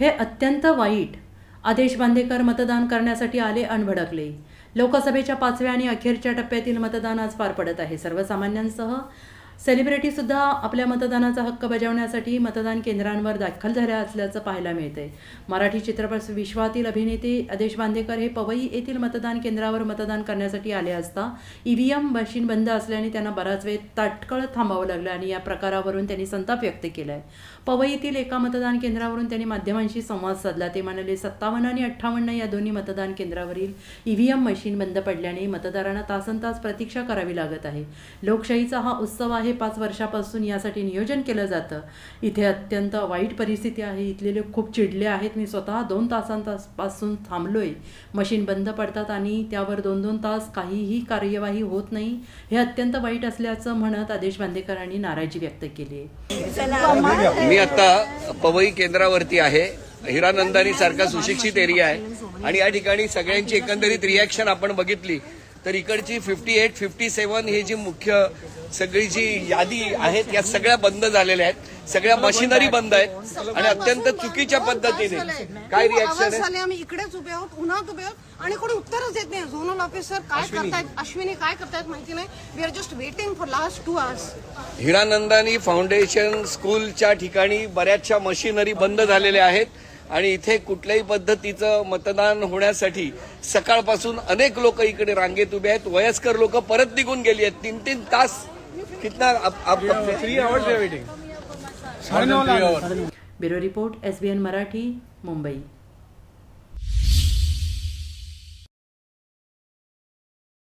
हे अत्यंत वाईट आदेश बांदेकर मतदान करण्यासाठी आले अन भडकले. लोकसभेच्या पाचव्या आणि अखेरच्या टप्प्यातील मतदान आज पार पडत आहे. सर्वसामान्यांसह सेलिब्रिटीसुद्धा आपल्या मतदानाचा हक्क बजावण्यासाठी मतदान केंद्रांवर दाखल झाल्या असल्याचं पाहायला मिळतंय. मराठी चित्रपट विश्वातील अभिनेते आदेश बांदेकर हे पवई येथील मतदान केंद्रावर मतदान करण्यासाठी आले असता ईव्हीएम मशीन बंद असल्याने त्यांना बराच वेळ ताटकळ थांबावं लागलं आणि या प्रकारावरून त्यांनी संताप व्यक्त केलाय. पवईतील एका मतदान केंद्रावरून त्यांनी माध्यमांशी संवाद साधला. ते म्हणाले सत्तावन्न आणि अठ्ठावन्न या दोन्ही मतदान केंद्रावरील ईव्हीएम मशीन बंद पडल्याने मतदारांना तासन तास प्रतीक्षा करावी लागत आहे. लोकशाहीचा हा उत्सव आहे पाच वर्षापासून यासाठी नियोजन केलं जातं. इथे अत्यंत वाईट परिस्थिती आहे. इथले लोक खूप चिडले आहेत. मी स्वतः दोन तासांपासून थांबलोय. मशीन बंद पडतात आणि त्यावर दोन दोन तास काहीही कार्यवाही होत नाही. हे अत्यंत वाईट असल्याचं म्हणत आदेश बांदेकरांनी नाराजी व्यक्त केली. आहे मी आता पवई केंद्रावरती आहे. हिरानंदानी सारखा सुशिक्षित एरिया आहे. आणि या ठिकाणी सगळ्यांची एकंदरीत रिॲक्शन आपण बघितली. तर इकडची फिफ्टी एट फिफ्टी सेवन ही जी मुख्य सगळी जी यादी आहेत या सगळ्या बंद झालेल्या आहेत. सगळ्या मशिनरी बंद आहेत. आणि अत्यंत चुकीच्या पद्धतीने. काय रिॲक्शन आहे? झाले आम्ही इकडेच उभे आहोत उन्हात उभे आहोत आणि कोणी उत्तरच देत नाही. झोनल ऑफिसर काय करतायत अश्विनी काय करतायत माहिती नाही. We are just waiting for last two hours Hiranandani foundation स्कूलच्या ठिकाणी बऱ्याचशा मशिनरी बंद झालेल्या आहेत. आणि इथे कुठल्याही पद्धतीचं मतदान होण्यासाठी सकाळपासून अनेक लोक इकडे रांगेत उभे आहेत. वयस्कर लोक परत निघून गेली आहेत. तीन तीन तास कितना आप- आप- three hours waiting bureau report S B N Marathi Mumbai.